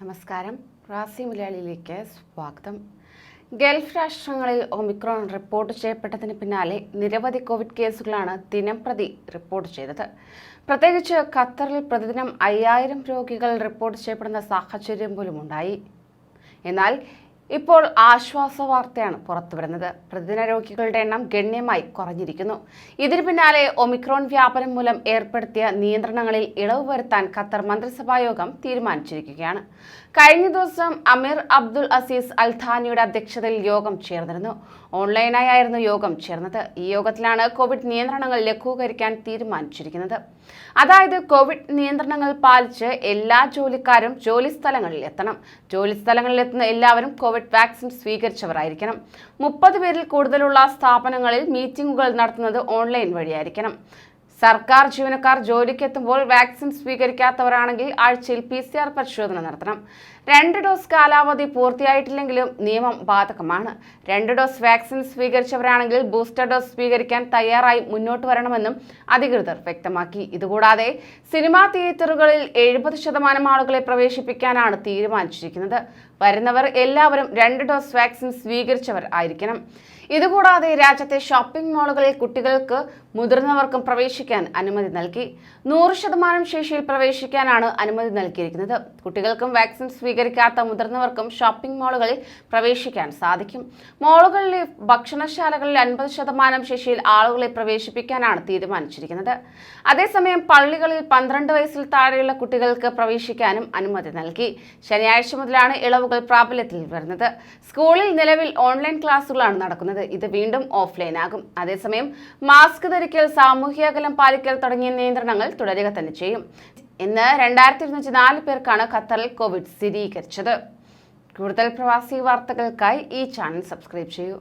നമസ്കാരം. റാസി മലയാളിയിലേക്ക് സ്വാഗതം. ഗൾഫ് രാഷ്ട്രങ്ങളിൽ ഒമിക്രോൺ റിപ്പോർട്ട് ചെയ്യപ്പെട്ടതിന് പിന്നാലെ നിരവധി കോവിഡ് കേസുകളാണ് ദിനം പ്രതി റിപ്പോർട്ട് ചെയ്തത്. പ്രത്യേകിച്ച് ഖത്തറിൽ പ്രതിദിനം അയ്യായിരം രോഗികൾ റിപ്പോർട്ട് ചെയ്യപ്പെടുന്ന സാഹചര്യം പോലും ഉണ്ടായി എന്നാൽ ഇപ്പോൾ ആശ്വാസ വാർത്തയാണ് പുറത്തുവരുന്നത്. പ്രതിദിന രോഗികളുടെ എണ്ണം ഗണ്യമായി കുറഞ്ഞിരിക്കുന്നു. ഇതിനു പിന്നാലെ ഒമിക്രോൺ വ്യാപനം മൂലം ഏർപ്പെടുത്തിയ നിയന്ത്രണങ്ങളിൽ ഇളവ് വരുത്താൻ ഖത്തർ മന്ത്രിസഭാ യോഗം തീരുമാനിച്ചിരിക്കുകയാണ്. കഴിഞ്ഞ ദിവസം അമീർ അബ്ദുൾ അസീസ് അൽഥാനിയുടെ അധ്യക്ഷതയിൽ യോഗം ചേർന്നിരുന്നു. ഓൺലൈനായായിരുന്നു യോഗം ചേർന്നത്. ഈ യോഗത്തിലാണ് കോവിഡ് നിയന്ത്രണങ്ങൾ ലഘൂകരിക്കാൻ തീരുമാനിച്ചിരിക്കുന്നത്. അതായത് കോവിഡ് നിയന്ത്രണങ്ങൾ പാലിച്ച് എല്ലാ ജോലിക്കാരും ജോലി സ്ഥലങ്ങളിൽ എത്തണം. ജോലി സ്ഥലങ്ങളിൽ എത്തുന്ന എല്ലാവരും കോവിഡ് വാക്സിൻ സ്വീകരിച്ചവരായിരിക്കണം. മുപ്പത് പേരിൽ കൂടുതലുള്ള സ്ഥാപനങ്ങളിൽ മീറ്റിംഗുകൾ നടത്തുന്നത് ഓൺലൈൻ വഴിയായിരിക്കണം. സർക്കാർ ജീവനക്കാർ ജോലിക്കെത്തുമ്പോൾ വാക്സിൻ സ്വീകരിക്കാത്തവരാണെങ്കിൽ ആഴ്ചയിൽ പി പരിശോധന നടത്തണം. രണ്ട് ഡോസ് കാലാവധി പൂർത്തിയായിട്ടില്ലെങ്കിലും നിയമം ബാധകമാണ്. രണ്ട് ഡോസ് വാക്സിൻ സ്വീകരിച്ചവരാണെങ്കിൽ ബൂസ്റ്റർ ഡോസ് സ്വീകരിക്കാൻ തയ്യാറായി മുന്നോട്ട് വരണമെന്നും അധികൃതർ വ്യക്തമാക്കി. ഇതുകൂടാതെ സിനിമാ തിയേറ്ററുകളിൽ എഴുപത് ശതമാനം ആളുകളെ പ്രവേശിപ്പിക്കാനാണ് തീരുമാനിച്ചിരിക്കുന്നത്. വരുന്നവർ എല്ലാവരും രണ്ട് ഡോസ് വാക്സിൻ സ്വീകരിച്ചവർ ആയിരിക്കണം. ഇതുകൂടാതെ രാജ്യത്തെ ഷോപ്പിംഗ് മാളുകളിൽ കുട്ടികൾക്ക് മുതിർന്നവർക്കും പ്രവേശിക്കാൻ അനുമതി നൽകി. നൂറ് ശതമാനം ശേഷിയിൽ പ്രവേശിക്കാനാണ് അനുമതി നൽകിയിരിക്കുന്നത്. കുട്ടികൾക്കും വാക്സിൻ സ്വീകരിക്കാത്ത മുതിർന്നവർക്കും ഷോപ്പിംഗ് മാളുകളിൽ പ്രവേശിക്കാൻ സാധിക്കും. മാളുകളിലെ ഭക്ഷണശാലകളിൽ അൻപത് ശതമാനം ശേഷിയിൽ ആളുകളെ പ്രവേശിപ്പിക്കാനാണ് തീരുമാനിച്ചിരിക്കുന്നത്. അതേസമയം പള്ളികളിൽ പന്ത്രണ്ട് വയസ്സിൽ താഴെയുള്ള കുട്ടികൾക്ക് പ്രവേശിക്കാനും അനുമതി നൽകി. ശനിയാഴ്ച മുതലാണ് ഇളവുകൾ പ്രാബല്യത്തിൽ വരുന്നത്. സ്കൂളിൽ നിലവിൽ ഓൺലൈൻ ക്ലാസ്സുകളാണ് നടക്കുന്നത്. ഇത് വീണ്ടും ഓഫ്ലൈൻ ആകും. അതേസമയം മാസ്ക് ധരിക്കൽ സാമൂഹ്യ അകലം പാലിക്കൽ തുടങ്ങിയ നിയന്ത്രണങ്ങൾ തുടരുക തന്നെ ചെയ്യും. ഇന്ന് രണ്ടായിരത്തി ഇരുന്നൂറ്റി നാല് പേർക്കാണ് ഖത്തറിൽ കോവിഡ് സ്ഥിരീകരിച്ചത്. കൂടുതൽ പ്രവാസി വാർത്തകൾക്കായി ഈ ചാനൽ സബ്സ്ക്രൈബ് ചെയ്യൂ.